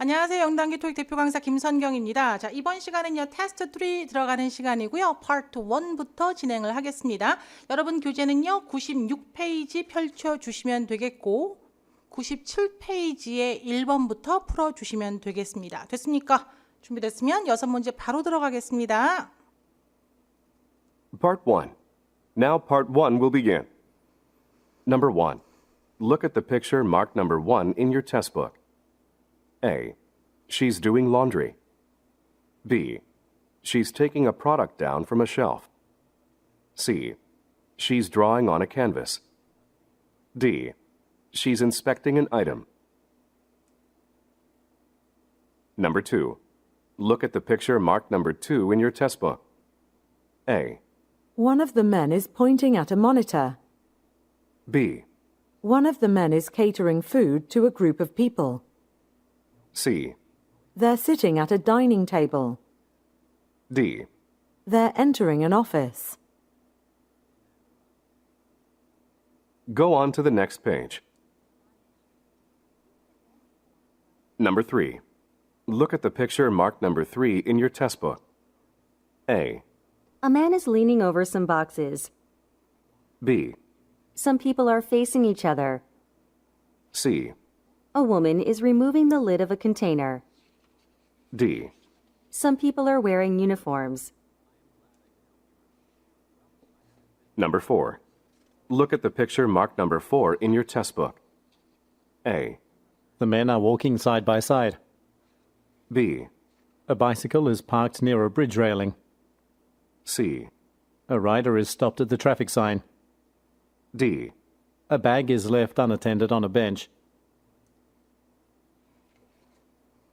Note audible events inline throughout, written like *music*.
안녕하세요. 영단기 토익 대표 강사 김선경입니다. 자, 이번 시간은요. 테스트 3 들어가는 시간이고요. 파트 1부터 진행을 하겠습니다. 여러분 교재는요. 96페이지 펼쳐 주시면 되겠고 97페이지에 1번부터 풀어 주시면 되겠습니다. 됐습니까? 준비됐으면 여섯 문제 바로 들어가겠습니다. Part 1. Now, Part 1 will begin. Number 1. Look at the picture marked number 1 in your test book. A. She's doing laundry. B. She's taking a product down from a shelf. C. She's drawing on a canvas. D. She's inspecting an item. Number 2. Look at the picture marked number 2 in your test book. A. One of the men is pointing at a monitor. B. One of the men is catering food to a group of people. C. They're sitting at a dining table. D. They're entering an office. Go on to the next page. Number 3. Look at the picture marked number 3 in your test book. A. A man is leaning over some boxes. B. Some people are facing each other. C. A woman is removing the lid of a container. D. Some people are wearing uniforms. Number 4. Look at the picture marked number 4 in your test book. A. The men are walking side by side. B. A bicycle is parked near a bridge railing. C. A rider is stopped at the traffic sign. D. A bag is left unattended on a bench.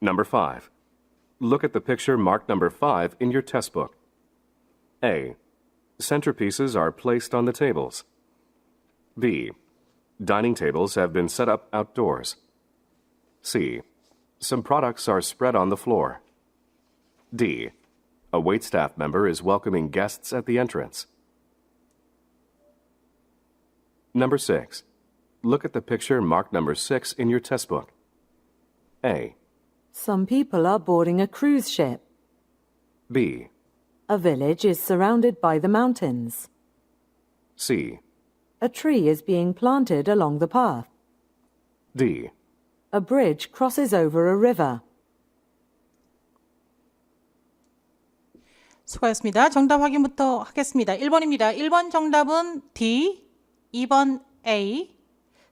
Number 5. Look at the picture marked number 5 in your test book. A. Centerpieces are placed on the tables. B. Dining tables have been set up outdoors. C. Some products are spread on the floor. D. A waitstaff member is welcoming guests at the entrance. Number 6. Look at the picture marked number 6 in your test book. A. Some people are boarding a cruise ship. B. A village is surrounded by the mountains. C. A tree is being planted along the path. D. A bridge crosses over a river. 수고하셨습니다. 정답 확인부터 하겠습니다. 1번입니다. 1번 정답은 D, 2번 A,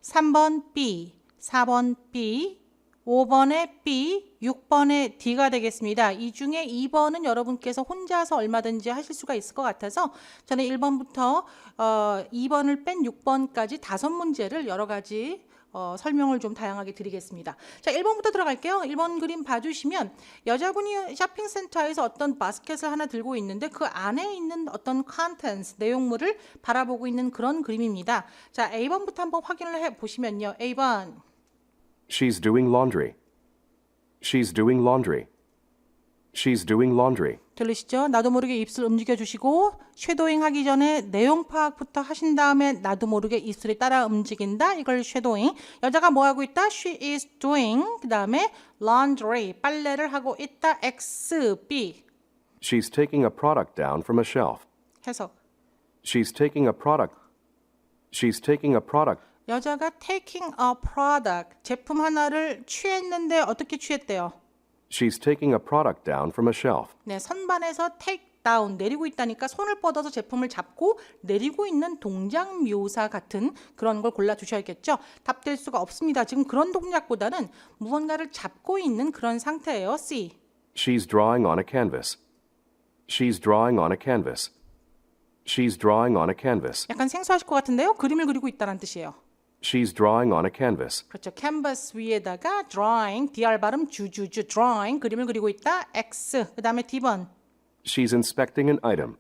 3번 B, 4번 B, 5번에 B, 6번에 D가 되겠습니다. 이 중에 2번은 여러분께서 혼자서 얼마든지 하실 수가 있을 것 같아서 저는 1번부터 어, 2번을 뺀 6번까지 다섯 문제를 여러 가지 어, 설명을 좀 다양하게 드리겠습니다. 자, 1번부터 들어갈게요. 1번 그림 봐주시면 여자분이 쇼핑센터에서 어떤 바스켓을 하나 들고 있는데 그 안에 있는 어떤 컨텐츠, 내용물을 바라보고 있는 그런 그림입니다. 자, A번부터 한번 확인을 해 보시면요. A번. She's doing laundry. She's doing laundry. She's doing laundry. 들리시죠? 나도 모르게 입술 움직여 주시고 쉐도잉 하기 전에 내용 파악부터 하신 다음에 나도 모르게 입술이 따라 움직인다. 이걸 쉐도잉. 여자가 뭐 하고 있다? She is doing. 그다음에 laundry. 빨래를 하고 있다. X B. She's taking a product down from a shelf. 해석. She's taking a product. She's taking a product. 여자가 taking a product 제품 하나를 취했는데 어떻게 취했대요? She's taking a product down from a shelf. 네, 선반에서 take down 내리고 있다니까 손을 뻗어서 제품을 잡고 내리고 있는 동작 묘사 같은 그런 걸 골라 주셔야겠죠. 답 될 수가 없습니다. 지금 그런 동작보다는 무언가를 잡고 있는 그런 상태예요. C. She's drawing on a canvas. She's drawing on a canvas. She's drawing on a canvas. 약간 생소하실 것 같은데요. 그림을 그리고 있다는 뜻이에요. She's drawing on a canvas. 그렇죠. 캔버스 위에다가 drawing, dr 발음 주주주 drawing 그림을 그리고 있다. X. 그다음에 D번. She's inspecting an item.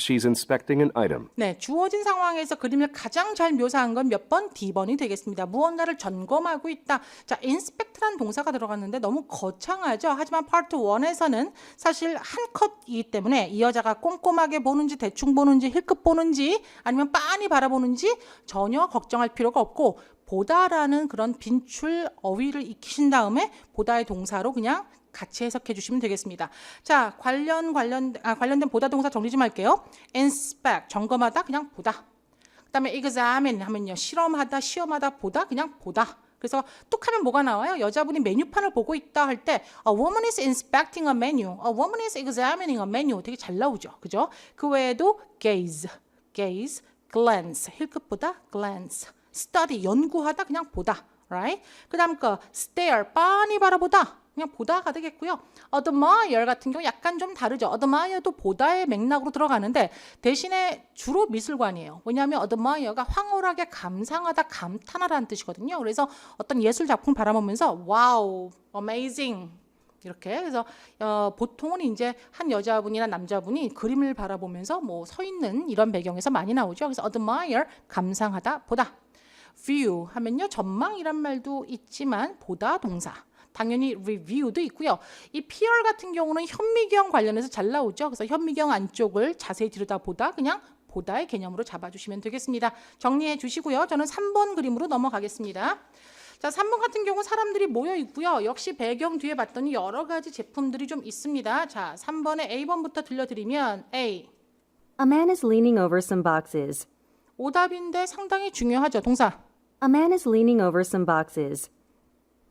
She's inspecting an item. 네, 주어진 상황에서 그림을 가장 잘 묘사한 건 몇 번? D번이 되겠습니다. 무언가를 점검하고 있다. 자, inspect란 동사가 들어갔는데 너무 거창하죠. 하지만 파트 1에서는 사실 한 컷이기 때문에 이 여자가 꼼꼼하게 보는지 대충 보는지 힐끗 보는지 아니면 빤히 바라보는지 전혀 걱정할 필요가 없고 보다라는 그런 빈출 어휘를 익히신 다음에 보다의 동사로 그냥 같이 해석해 주시면 되겠습니다. 자, 관련 관련 아, 관련된 보다 동사 정리 좀 할게요. inspect 점검하다 그냥 보다. 그다음에 examine 하면요. 실험하다, 시험하다, 보다 그냥 보다. 그래서 뚝 하면 뭐가 나와요? 여자분이 메뉴판을 보고 있다 할 때 a woman is inspecting a menu, a woman is examining a menu 되게 잘 나오죠. 그죠? 그 외에도 gaze, gaze, glance, 힐끗보다 glance, study, 연구하다 그냥 보다. right? 그다음 거 stare, 빤히 바라보다. 그냥 보다가 되겠고요. admire 같은 경우 약간 좀 다르죠. admire도 보다의 맥락으로 들어가는데 대신에 주로 미술관이에요. 왜냐하면 admire가 황홀하게 감상하다, 감탄하다는 뜻이거든요. 그래서 어떤 예술 작품 바라보면서 와우, amazing 이렇게 그래서 어, 보통은 이제 한 여자분이나 남자분이 그림을 바라보면서 뭐 서 있는 이런 배경에서 많이 나오죠. 그래서 admire 감상하다, 보다. View 하면요 전망이란 말도 있지만 보다 동사. 당연히 review도 있고요. 이 peer 같은 경우는 현미경 관련해서 잘 나오죠. 그래서 현미경 안쪽을 자세히 들여다보다 그냥 보다의 개념으로 잡아주시면 되겠습니다. 정리해 주시고요. 저는 3번 그림으로 넘어가겠습니다. 자, 3번 같은 경우 사람들이 모여 있고요. 역시 배경 뒤에 봤더니 여러 가지 제품들이 좀 있습니다. 자, 3번에 A번부터 들려드리면 A. A man is leaning over some boxes. 오답인데 상당히 중요하죠. 동사. A man is leaning over some boxes.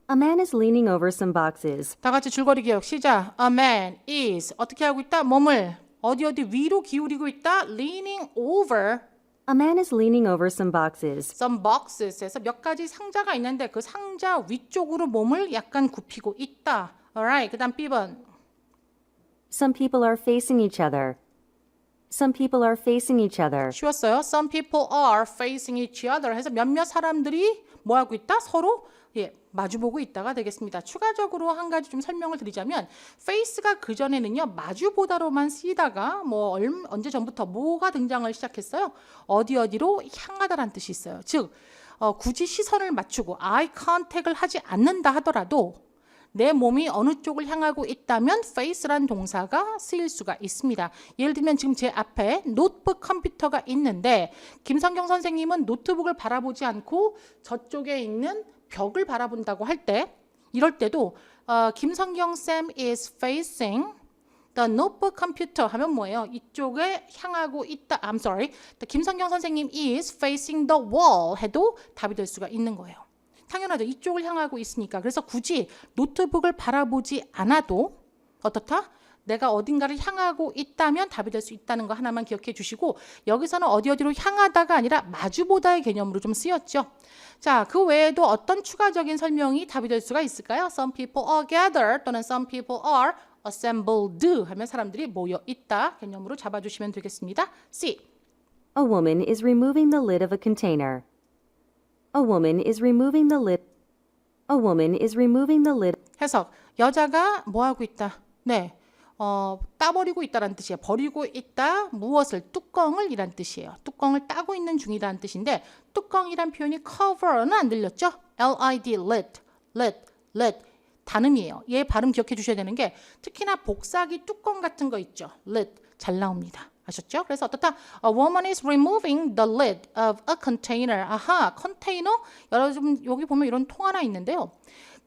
A man is leaning over some boxes. 다 같이 줄거리 기억 시작. A man is 어떻게 하고 있다? 몸을 어디 어디 위로 기울이고 있다. leaning over A man is leaning over some boxes. some boxes에서 몇 가지 상자가 있는데 그 상자 위쪽으로 몸을 약간 굽히고 있다. alright. 그다음 B번. Some people are facing each other. Some people are facing each other. 쉬웠어요. Some people are facing each other 해서 몇몇 사람들이 뭐 하고 있다? 서로 예, 마주보고 있다가 되겠습니다. 추가적으로 한 가지 좀 설명을 드리자면 face가 그 전에는요 마주보다로만 쓰이다가 뭐 얼, 언제 전부터 뭐가 등장을 시작했어요. 어디 어디로 향하다라는 뜻이 있어요. 즉 어, 굳이 시선을 맞추고 eye contact을 하지 않는다 하더라도 내 몸이 어느 쪽을 향하고 있다면 face란 동사가 쓰일 수가 있습니다. 예를 들면 지금 제 앞에 노트북 컴퓨터가 있는데 김성경 선생님은 노트북을 바라보지 않고 저쪽에 있는 벽을 바라본다고 할 때 이럴 때도 어, 김성경 쌤 is facing the notebook computer 하면 뭐예요? 이쪽에 향하고 있다. I'm sorry. 김성경 선생님 is facing the wall 해도 답이 될 수가 있는 거예요. 당연하죠. 이쪽을 향하고 있으니까. 그래서 굳이 노트북을 바라보지 않아도 어떻다? 내가 어딘가를 향하고 있다면 답이 될 수 있다는 거 하나만 기억해 주시고 여기서는 어디 어디로 향하다가 아니라 마주보다의 개념으로 좀 쓰였죠. 자, 그 외에도 어떤 추가적인 설명이 답이 될 수가 있을까요? Some people are gathered 또는 some people are assembled 하면 사람들이 모여 있다 개념으로 잡아주시면 되겠습니다. C. A woman is removing the lid of a container. A woman is removing the lid. A woman is removing the lid. 해석. 여자가 뭐 하고 있다? 네. 어, 따버리고 있다라는 뜻이에요. 버리고 있다 무엇을 뚜껑을 이란 뜻이에요. 뚜껑을 따고 있는 중이라는 뜻인데 뚜껑이란 표현이 cover는 안 들렸죠? L-I-D, lid, lid, lid 단음이에요. 얘 발음 기억해 주셔야 되는 게 특히나 복사기 뚜껑 같은 거 있죠. lid 잘 나옵니다. 아셨죠? 그래서 어떻다? A woman is removing the lid of a container. 아하, 컨테이너. 여러분 여기 보면 이런 통 하나 있는데요.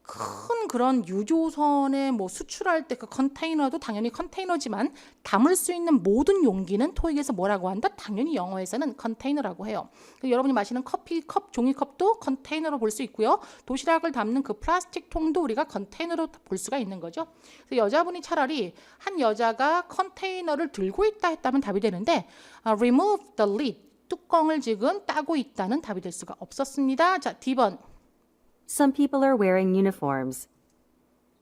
큰 그런 유조선에 뭐 수출할 때 그 컨테이너도 당연히 컨테이너지만 담을 수 있는 모든 용기는 토익에서 뭐라고 한다? 당연히 영어에서는 컨테이너라고 해요. 그 여러분이 마시는 커피 컵, 종이컵도 컨테이너로 볼 수 있고요. 도시락을 담는 그 플라스틱 통도 우리가 컨테이너로 볼 수가 있는 거죠. 그래서 여자분이 차라리 한 여자가 컨테이너를 들고 있다 했다면 답이 되는데 아, remove the lid 뚜껑을 지금 따고 있다는 답이 될 수가 없었습니다. 자, D번. Some people are wearing uniforms.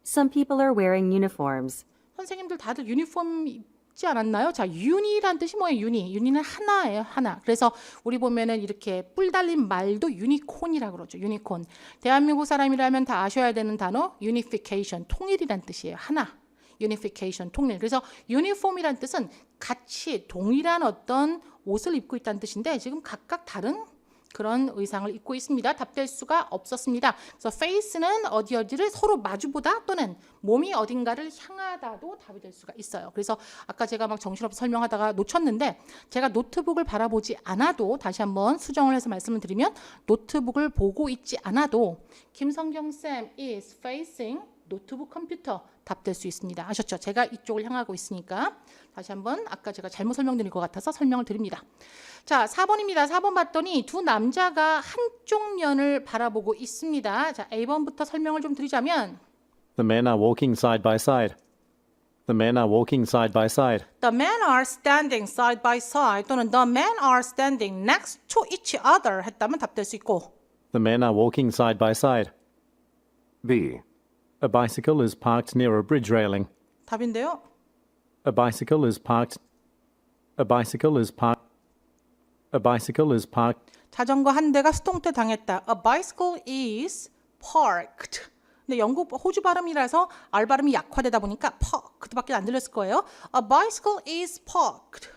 Some people are wearing uniforms. 선생님들 다들 유니폼 입지 않았나요? 자, 유니란 뜻이 뭐예요? 유니. 유니는 하나예요, 하나. 그래서 우리 보면은 이렇게 뿔 달린 말도 유니콘이라고 그러죠. 유니콘. 대한민국 사람이라면 다 아셔야 되는 단어 unification, 통일이란 뜻이에요. 하나. unification, 통일. 그래서 유니폼이란 뜻은 같이 동일한 어떤 옷을 입고 있다는 뜻인데 지금 각각 다른 그런 의상을 입고 있습니다. 답될 수가 없었습니다. 그래서 face는 어디 어디를 서로 마주보다 또는 몸이 어딘가를 향하다도 답이 될 수가 있어요. 그래서 아까 제가 막 정신없이 설명하다가 놓쳤는데 제가 노트북을 바라보지 않아도 다시 한번 수정을 해서 말씀을 드리면 노트북을 보고 있지 않아도 김성경 쌤 is facing 노트북 컴퓨터 답될 수 있습니다. 아셨죠? 제가 이쪽을 향하고 있으니까 다시 한번 아까 제가 잘못 설명드린 것 같아서 설명을 드립니다. 자, 4번입니다. 4번 봤더니 두 남자가 한쪽 면을 바라보고 있습니다. 자, A번부터 설명을 좀 드리자면 The men are walking side by side. The men are walking side by side. The men are standing side by side 또는 the men are standing next to each other 했다면 답될 수 있고 The men are walking side by side. B. A bicycle is parked near a bridge railing. 답인데요. A bicycle is parked. A bicycle is parked. A bicycle is parked. 자전거 한 대가 수동태 당했다. A bicycle is parked. 근데 영국 호주 발음이라서 R 발음이 약화되다 보니까 parked밖에 안 들렸을 거예요. A bicycle is parked.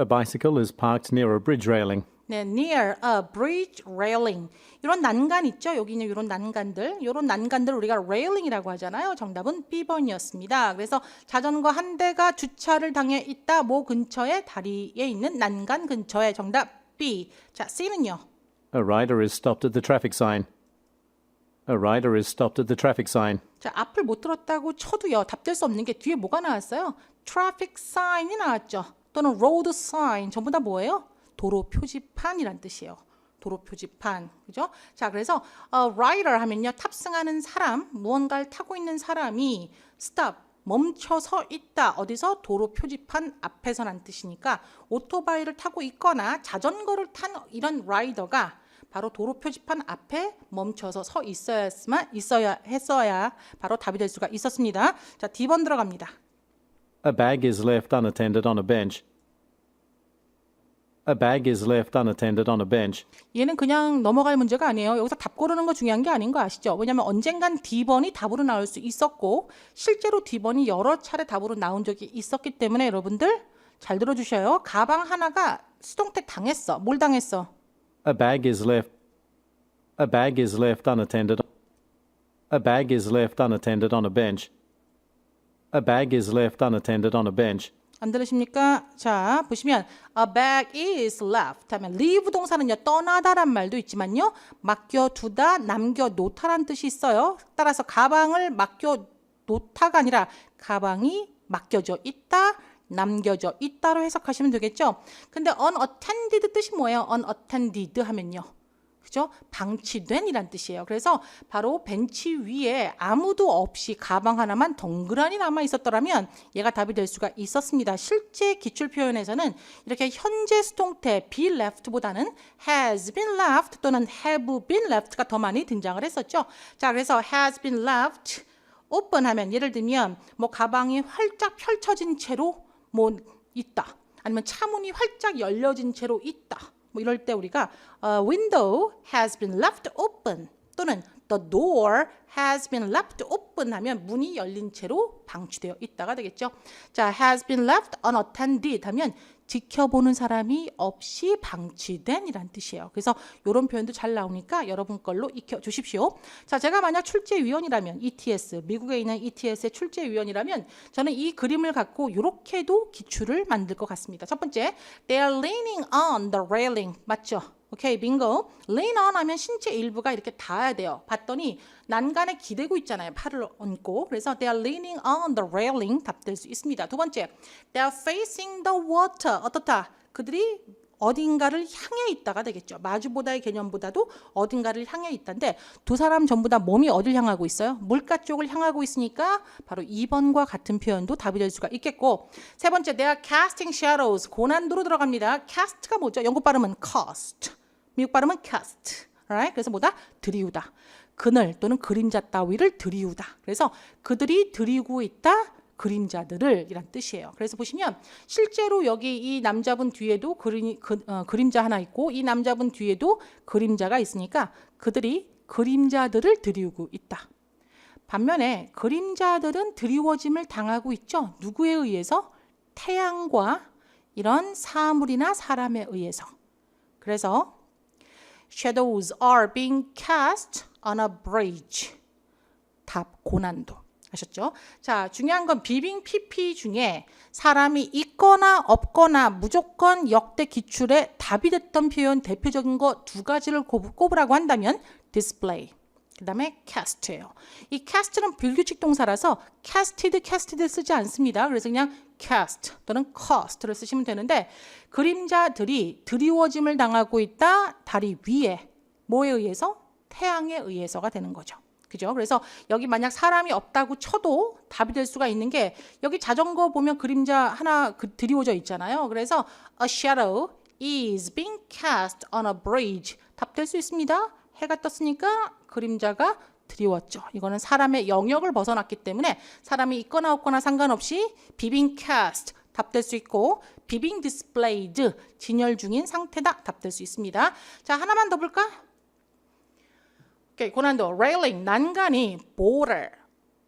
A bicycle is parked near a bridge railing. 네, near a bridge railing. 이런 난간 있죠? 여기 있는 이런 난간들. 이런 난간들 우리가 railing이라고 하잖아요. 정답은 B번이었습니다. 그래서 자전거 한 대가 주차를 당해 있다. 모 근처에 다리에 있는 난간 근처에 정답 B. 자, C는요. A rider is stopped at the traffic sign. A rider is stopped at the traffic sign. 자, 앞을 못 들었다고 쳐도요. 답될 수 없는 게 뒤에 뭐가 나왔어요? traffic sign이 나왔죠. 또는 road sign. 전부 다 뭐예요? 도로 표지판이란 뜻이에요. 도로 표지판. 그죠? 자, 그래서 어, rider 하면요. 탑승하는 사람, 무언가를 타고 있는 사람이 stop 멈춰서 있다. 어디서 도로 표지판 앞에서란 뜻이니까 오토바이를 타고 있거나 자전거를 탄 이런 라이더가 바로 도로 표지판 앞에 멈춰서 서 있어야만 있어야 했어야 바로 답이 될 수가 있었습니다. 자, D번 들어갑니다. A bag is left unattended on a bench. A bag is left unattended on a bench. 얘는 그냥 넘어갈 문제가 아니에요. 여기서 답 고르는 거 중요한 게 아닌 거 아시죠? 왜냐하면 언젠간 D번이 답으로 나올 수 있었고 실제로 D번이 여러 차례 답으로 나온 적이 있었기 때문에 여러분들 잘 들어주셔요. 가방 하나가 수동태 당했어. 뭘 당했어? A bag is left. A bag is left unattended. A bag is left unattended on a bench. A bag is left unattended on a bench. 안 들으십니까? 자, 보시면 a bag is left 하면 leave 동사는요. 떠나다란 말도 있지만요. 맡겨 두다, 남겨 놓다란 뜻이 있어요. 따라서 가방을 맡겨 놓다가 아니라 가방이 맡겨져 있다, 남겨져 있다로 해석하시면 되겠죠. 근데 unattended 뜻이 뭐예요? unattended 하면요. 그죠? 방치된이란 뜻이에요. 그래서 바로 벤치 위에 아무도 없이 가방 하나만 덩그러니 남아 있었더라면 얘가 답이 될 수가 있었습니다. 실제 기출 표현에서는 이렇게 현재 수동태 be left보다는 has been left 또는 have been left가 더 많이 등장을 했었죠. 자, 그래서 has been left open 하면 예를 들면 뭐 가방이 활짝 펼쳐진 채로 뭐 있다. 아니면 차문이 활짝 열려진 채로 있다. 뭐 이럴 때 우리가 a window has been left open 또는 the door has been left open 하면 문이 열린 채로 방치되어 있다가 되겠죠. 자, has been left unattended 하면 지켜보는 사람이 없이 방치된 이란 뜻이에요. 그래서 이런 표현도 잘 나오니까 여러분 걸로 익혀 주십시오. 자, 제가 만약 출제위원이라면 ETS, 미국에 있는 ETS의 출제위원이라면 저는 이 그림을 갖고 이렇게도 기출을 만들 것 같습니다. 첫 번째, they are leaning on the railing. 맞죠? 오케이, 빙고. lean on 하면 신체 일부가 이렇게 닿아야 돼요. 봤더니 난간에 기대고 있잖아요. 팔을 얹고. 그래서 they are leaning on the railing 답될 수 있습니다. 두 번째, they are facing the water. 어떻다? 그들이 어딘가를 향해 있다가 되겠죠. 마주보다의 개념보다도 어딘가를 향해 있다인데 두 사람 전부 다 몸이 어딜 향하고 있어요? 물가 쪽을 향하고 있으니까 바로 2번과 같은 표현도 답이 될 수가 있겠고 세 번째, they are casting shadows. 고난도로 들어갑니다. cast가 뭐죠? 영국 발음은 cast. 미국 발음은 cast. Alright? 그래서 뭐다? 들이우다. 그늘 또는 그림자 따위를 들이우다. 그래서 그들이 들이우고 있다. 그림자들을 이란 뜻이에요. 그래서 보시면 실제로 여기 이 남자분 뒤에도 그림, 그, 어, 그림자 하나 있고 이 남자분 뒤에도 그림자가 있으니까 그들이 그림자들을 들이우고 있다. 반면에 그림자들은 드리워짐을 당하고 있죠. 누구에 의해서? 태양과 이런 사물이나 사람에 의해서. 그래서 shadows are being cast on a bridge. 답 고난도. 아셨죠? 자, 중요한 건 비빙 PP 중에 사람이 있거나 없거나 무조건 역대 기출에 답이 됐던 표현 대표적인 거 두 가지를 꼽- 꼽으라고 한다면 display. 그 다음에 cast예요. 이 cast는 불규칙 동사라서 casted, casted 쓰지 않습니다. 그래서 그냥 cast 또는 cast를 쓰시면 되는데 그림자들이 드리워짐을 당하고 있다. 다리 위에 뭐에 의해서? 태양에 의해서가 되는 거죠. 그죠? 그래서 여기 만약 사람이 없다고 쳐도 답이 될 수가 있는 게 여기 자전거 보면 그림자 하나 그 드리워져 있잖아요. 그래서 a shadow is being cast on a bridge. 답 될 수 있습니다. 해가 떴으니까 그림자가 드리웠죠. 이거는 사람의 영역을 벗어났기 때문에 사람이 있거나 없거나 상관없이 being cast 답될 수 있고 being displayed 진열 중인 상태다 답될 수 있습니다. 자 하나만 더 볼까? 오케이, 고난도 railing 난간이 border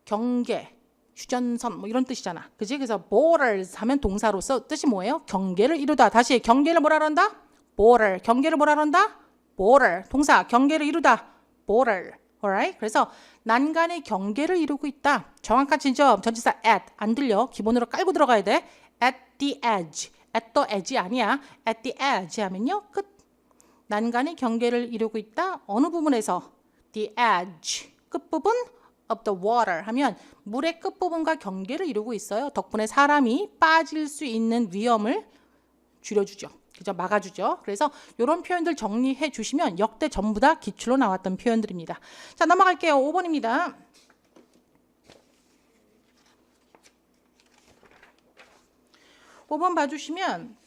경계 휴전선 뭐 이런 뜻이잖아. 그지? 그래서 borders 하면 동사로서 뜻이 뭐예요? 경계를 이루다. 다시 경계를 뭐라 그런다? border. 경계를 뭐라 그런다? Border. 동사 경계를 이루다. border. alright? 그래서 난간의 경계를 이루고 있다. 정확한 지점 전치사 at 안 들려. 기본으로 깔고 들어가야 돼. at the edge. at the edge 아니야. at the edge 하면요. 끝. 난간의 경계를 이루고 있다. 어느 부분에서? The edge. 끝부분 of the water 하면 물의 끝부분과 경계를 이루고 있어요. 덕분에 사람이 빠질 수 있는 위험을 줄여주죠. 그죠? 막아주죠. 그래서 이런 표현들 정리해 주시면 역대 전부 다 기출로 나왔던 표현들입니다. 자, 넘어갈게요. 5번입니다. 오번 봐주시면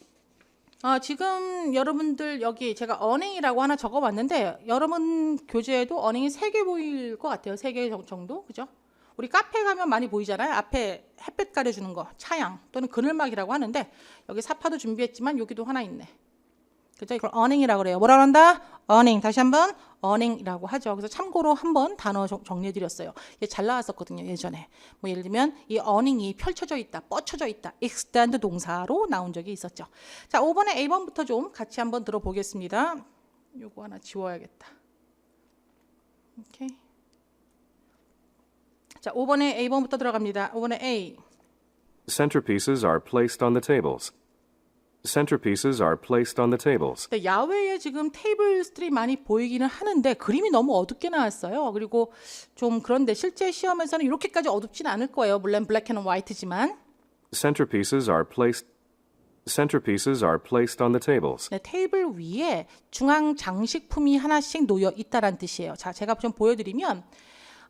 아, 지금 여러분들 여기 제가 언행이라고 하나 적어봤는데 여러분 교재에도 언행이 세 개 보일 것 같아요. 세 개 정도, 그죠? 우리 카페 가면 많이 보이잖아요. 앞에 햇볕 가려주는 거, 차양 또는 그늘막이라고 하는데 여기 사파도 준비했지만 여기도 하나 있네. 그죠? 이걸 언행이라고 그래요. 뭐라 그런다? 언행. 다시 한번 언행이라고 하죠. 그래서 참고로 한번 단어 정- 정리해 드렸어요. 이게 잘 나왔었거든요. 예전에. 뭐 예를 들면 이 언행이 펼쳐져 있다, 뻗쳐져 있다, extend 동사로 나온 적이 있었죠. 자, 5번에 A번부터 좀 같이 한번 들어보겠습니다. 요거 하나 지워야겠다. 오케이. 자, 5번에 A번부터 들어갑니다. 5번에 A. Centerpieces are placed on the tables. Centerpieces are placed on the tables. 네, 야외에 지금 테이블들이 많이 보이기는 하는데 그림이 너무 어둡게 나왔어요. 그리고 좀 그런데 실제 시험에서는 이렇게까지 어둡진 않을 거예요. 물론 블랙 앤 화이트지만 Centerpieces are placed Centerpieces are placed on the tables. 네, 테이블 위에 중앙 장식품이 하나씩 놓여 있다란 뜻이에요. 자, 제가 좀 보여 드리면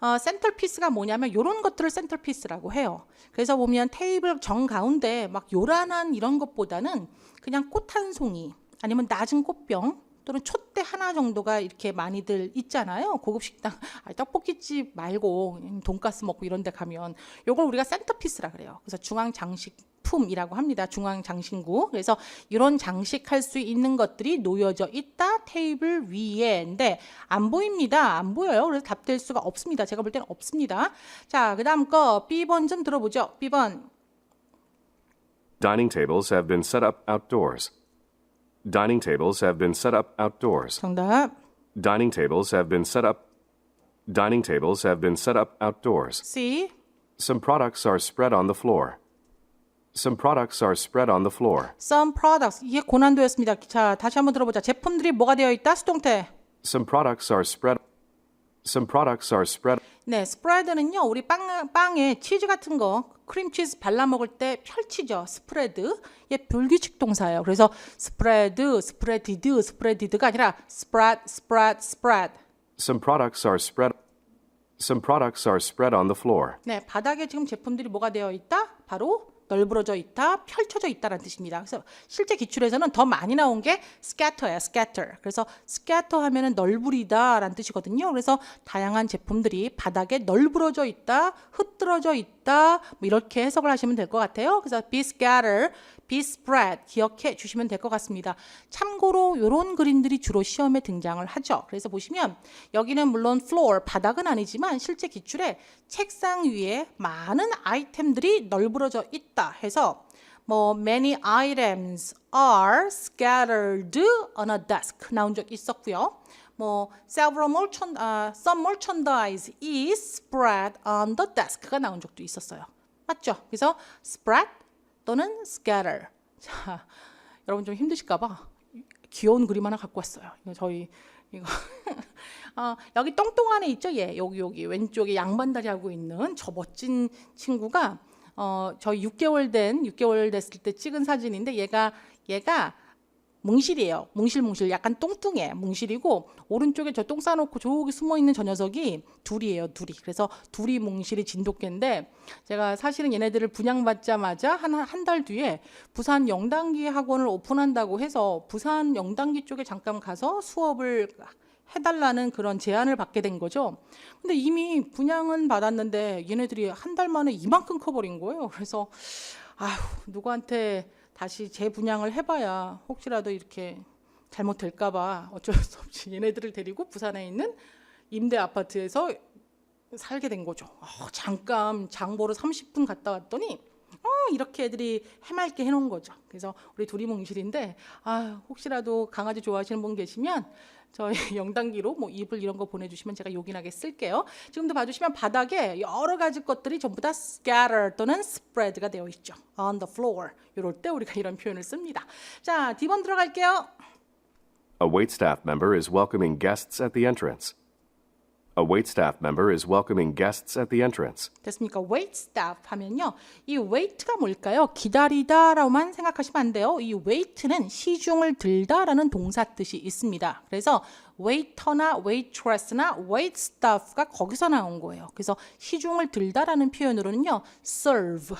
어, 센터피스가 뭐냐면 이런 것들을 센터피스라고 해요. 그래서 보면 테이블 정 가운데 막 요란한 이런 것보다는 그냥 꽃 한 송이 아니면 낮은 꽃병 또는 촛대 하나 정도가 이렇게 많이들 있잖아요. 고급 식당, *laughs* 아니, 떡볶이집 말고 돈가스 먹고 이런 데 가면 요걸 우리가 센터피스라 그래요. 그래서 중앙 장식 품이라고 합니다. 중앙 장신구. 그래서 이런 장식할 수 있는 것들이 놓여져 있다 테이블 위에. 근데 안 보입니다. 안 보여요. 그래서 답될 수가 없습니다. 제가 볼 때는 없습니다. 자, 그다음 거 B번 좀 들어보죠. B번. Dining tables have been set up outdoors. Dining tables have been set up outdoors. 정답. Dining tables have been set up Dining tables have been set up outdoors. C. Some products are spread on the floor. Some products are spread on the floor. Some products. 이게 고난도였습니다. 자, 다시 한번 들어보자. 제품들이 뭐가 되어 있다? 수동태. Some products are spread Some products are spread 네, 스프레드는요. 우리 빵 빵에 치즈 같은 거 크림치즈 발라 먹을 때 펼치죠. 스프레드. 얘 불규칙 동사예요. 그래서 스프레드, 스프레디드, 스프레디드가 아니라 스프레드, 스프레드, 스프레드. Some products are spread Some products are spread on the floor. 네, 바닥에 지금 제품들이 뭐가 되어 있다? 바로 널브러져 있다, 펼쳐져 있다라는 뜻입니다. 그래서 실제 기출에서는 더 많이 나온 게 scatter예요, scatter. 그래서 scatter 하면은 널브리다라는 뜻이거든요. 그래서 다양한 제품들이 바닥에 널브러져 있다, 흩어져 있다, 뭐 이렇게 해석을 하시면 될 것 같아요. 그래서 be scatter, be spread 기억해 주시면 될 것 같습니다. 참고로 이런 그림들이 주로 시험에 등장을 하죠. 그래서 보시면 여기는 물론 floor 바닥은 아니지만 실제 기출에 책상 위에 많은 아이템들이 널브러져 있다 해서 뭐 many items are scattered on a desk 나온 적 있었고요. 뭐 several merchand, 아, some merchandise is spread on the desk가 나온 적도 있었어요. 맞죠? 그래서 spread 또는 scatter. *laughs* 자, 여러분 좀 힘드실까봐 귀여운 그림 하나 갖고 왔어요. 이거 저희 이거 *laughs* 어, 여기 똥똥 안에 있죠? 예, 여기 여기 왼쪽에 양반다리 하고 있는 저 멋진 친구가 어, 저희 6개월 된 6개월 됐을 때 찍은 사진인데 얘가 얘가 뭉실이에요. 뭉실뭉실 약간 뚱뚱해. 뭉실이고 오른쪽에 저 똥 싸놓고 저기 숨어 있는 저 녀석이 둘이에요. 둘이. 그래서 둘이 뭉실이 진돗개인데 제가 사실은 얘네들을 분양받자마자 한 한 달 뒤에 부산 영단기 학원을 오픈한다고 해서 부산 영단기 쪽에 잠깐 가서 수업을 해달라는 그런 제안을 받게 된 거죠. 근데 이미 분양은 받았는데 얘네들이 한 달 만에 이만큼 커버린 거예요. 그래서 아휴 누구한테 다시 재분양을 해봐야 혹시라도 이렇게 잘못될까봐 어쩔 수 없이 *laughs* 얘네들을 데리고 부산에 있는 임대 아파트에서 살게 된 거죠. 어, 잠깐 장보러 30분 갔다 왔더니 어, 이렇게 애들이 해맑게 해놓은 거죠. 그래서 우리 둘이 몽실인데 아, 혹시라도 강아지 좋아하시는 분 계시면 저희 *laughs* 영단기로 뭐 이불 이런 거 보내주시면 제가 요긴하게 쓸게요. 지금도 봐주시면 바닥에 여러 가지 것들이 전부 다 scatter 또는 spread가 되어 있죠. on the floor. 이럴 때 우리가 이런 표현을 씁니다. 자, D번 들어갈게요. A waitstaff member is welcoming guests at the entrance. A waitstaff member is welcoming guests at the entrance. 됐습니까? wait staff 하면요. 이 wait가 뭘까요? 기다리다라고만 생각하시면 안 돼요. 이 wait는 시중을 들다라는 동사 뜻이 있습니다. 그래서 waiter나 waitress나 wait staff가 거기서 나온 거예요. 그래서 시중을 들다라는 표현으로는요. serve.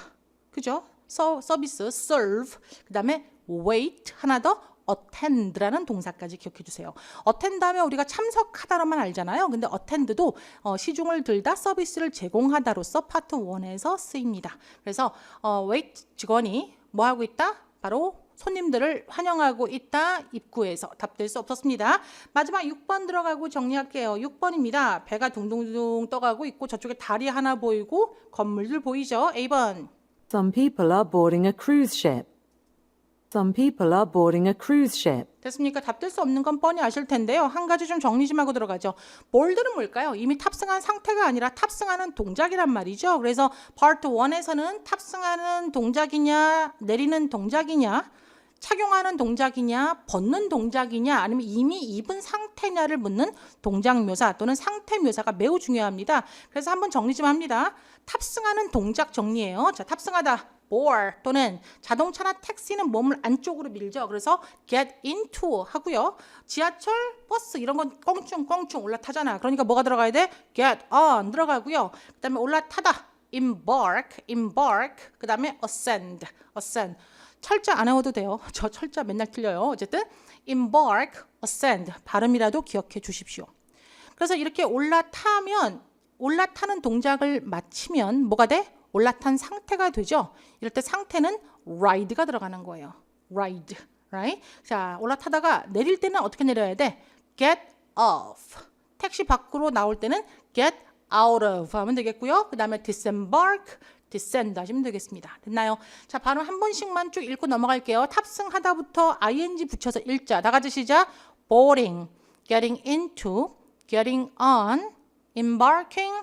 그죠? 서, 서비스 serve. 그다음에 wait 하나 더 attend라는 동사까지 기억해 주세요. attend 하면 우리가 참석하다로만 알잖아요. 근데 attend도 어, 시중을 들다 서비스를 제공하다로서 파트 1에서 쓰입니다. 그래서 어, wait 직원이 뭐 하고 있다? 바로 손님들을 환영하고 있다. 입구에서 답될 수 없었습니다. 마지막 6번 들어가고 정리할게요. 6번입니다. 배가 둥둥둥 떠가고 있고 저쪽에 다리 하나 보이고 건물들 보이죠? A번. Some people are boarding a cruise ship. Some people are boarding a cruise ship. 됐습니까? 답될 수 없는 건 뻔히 아실 텐데요. 한 가지 좀 정리 좀 하고 들어가죠. 볼드는 뭘까요? 이미 탑승한 상태가 아니라 탑승하는 동작이란 말이죠. 그래서 파트 1에서는 탑승하는 동작이냐, 내리는 동작이냐, 착용하는 동작이냐, 벗는 동작이냐, 아니면 이미 입은 상태냐를 묻는 동작 묘사 또는 상태 묘사가 매우 중요합니다. 그래서 한번 정리 좀 합니다. 탑승하는 동작 정리예요. 자, 탑승하다. Board 또는 자동차나 택시는 몸을 안쪽으로 밀죠. 그래서 get into 하고요. 지하철, 버스 이런 건 껑충 껑충 올라타잖아. 그러니까 뭐가 들어가야 돼? get on 들어가고요. 그다음에 올라타다. embark, embark. 그다음에 ascend, ascend. 철자 안 외워도 돼요. *laughs* 저 철자 맨날 틀려요. 어쨌든 embark, ascend 발음이라도 기억해 주십시오. 그래서 이렇게 올라타면 올라타는 동작을 마치면 뭐가 돼? 올라탄 상태가 되죠. 이럴 때 상태는 ride가 들어가는 거예요. ride, right? 자, 올라타다가 내릴 때는 어떻게 내려야 돼? get off. 택시 밖으로 나올 때는 get out of 하면 되겠고요. 그 다음에 disembark, descend 하시면 되겠습니다. 됐나요? 자, 바로 한 번씩만 쭉 읽고 넘어갈게요. 탑승하다부터 ing 붙여서. 다 같이 시작. boarding, getting into, getting on, embarking,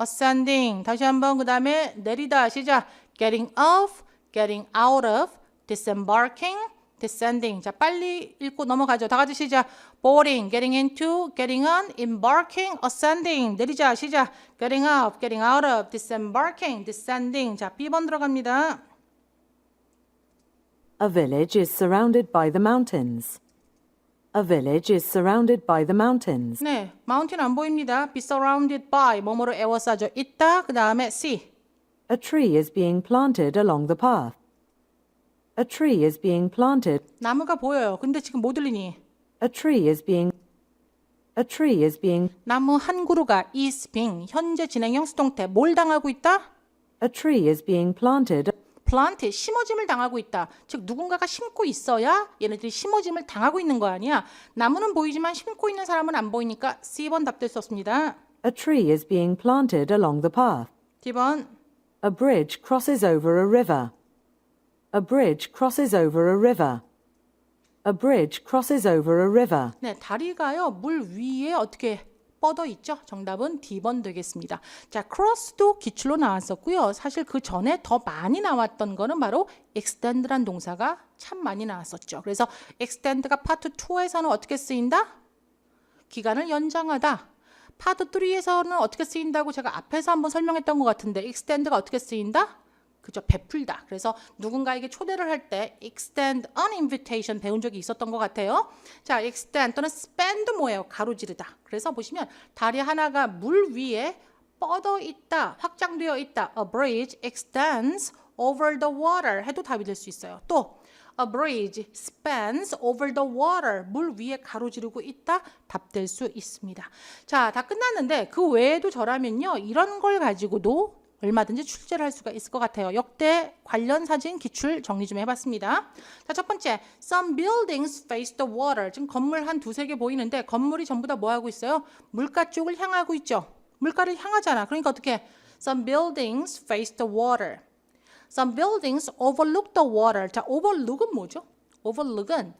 ascending. 다시 한번 그 다음에 내리다 시작. getting off, getting out of, disembarking, descending. 자, 빨리 읽고 넘어가죠. 다 같이 시작. boarding, getting into, getting on, embarking, ascending. 내리자 시작. getting off, getting out of, disembarking, descending. 자, B번 들어갑니다. A village is surrounded by the mountains. A village is surrounded by the mountains. 네, 마운틴 안 보입니다. be surrounded by 뭐뭐로 에워싸져 있다. 그 다음에 C. A tree is being planted along the path. A tree is being planted. 나무가 보여요. 근데 지금 못 들리니? A tree is being. A tree is being. 나무 한 그루가 is being 현재 진행형 수동태 뭘 당하고 있다? A tree is being planted. Plant 심어짐을 당하고 있다. 즉 누군가가 심고 있어야 얘네들이 심어짐을 당하고 있는 거 아니야. 나무는 보이지만 심고 있는 사람은 안 보이니까 C번 답될 수 없습니다. A tree is being planted along the path. D번 A bridge crosses over a river. A bridge crosses over a river. A bridge crosses over a river. 네, 다리가요 물 위에 어떻게 뻗어 있죠? 정답은 D번 되겠습니다. 자, cross도 기출로 나왔었고요. 사실 그 전에 더 많이 나왔던 거는 바로 extend란 동사가 참 많이 나왔었죠. 그래서 extend가 파트 2에서는 어떻게 쓰인다? 기간을 연장하다. 파트 3에서는 어떻게 쓰인다고 제가 앞에서 한번 설명했던 것 같은데 extend가 어떻게 쓰인다? 그죠 베풀다. 그래서 누군가에게 초대를 할 때 extend an invitation 배운 적이 있었던 것 같아요. 자, extend 또는 spend 뭐예요? 가로지르다. 그래서 보시면 다리 하나가 물 위에 뻗어 있다, 확장되어 있다. A bridge extends over the water 해도 답이 될 수 있어요. 또 A bridge spans over the water. 물 위에 가로지르고 있다. 답 될 수 있습니다. 자, 다 끝났는데 그 외에도 저라면요. 이런 걸 가지고도 얼마든지 출제를 할 수가 있을 것 같아요. 역대 관련 사진 기출 정리 좀 해봤습니다. 자, 첫 번째, some buildings face the water. 지금 건물 한 두세 개 보이는데 건물이 전부 다 뭐 하고 있어요? 물가 쪽을 향하고 있죠. 물가를 향하잖아. 그러니까 어떻게? Some buildings face the water. Some buildings overlook the water. 자, overlook은 뭐죠? overlook은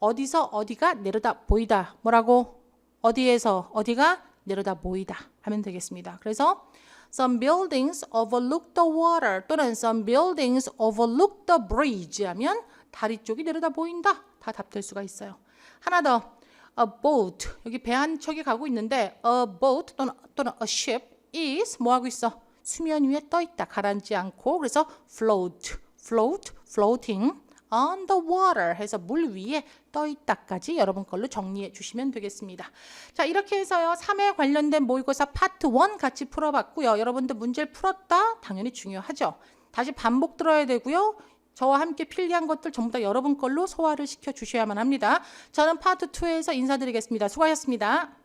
어디서 어디가 내려다 보이다. 뭐라고? 어디에서 어디가 내려다 보이다 하면 되겠습니다. 그래서 some buildings overlook the water 또는 some buildings overlook the bridge 하면 다리 쪽이 내려다 보인다. 다 답될 수가 있어요. 하나 더. A boat. 여기 배 한 척이 가고 있는데 a boat 또는, 또는 a ship is 뭐 하고 있어? 수면 위에 떠 있다. 가라앉지 않고 그래서 float, float, floating on the water 해서 물 위에 떠 있다까지 여러분 걸로 정리해 주시면 되겠습니다. 자, 이렇게 해서요. 3회 관련된 모의고사 파트 1 같이 풀어봤고요. 여러분들 문제를 풀었다? 당연히 중요하죠. 다시 반복 들어야 되고요. 저와 함께 필기한 것들 전부 다 여러분 걸로 소화를 시켜 주셔야만 합니다. 저는 파트 2에서 인사드리겠습니다. 수고하셨습니다.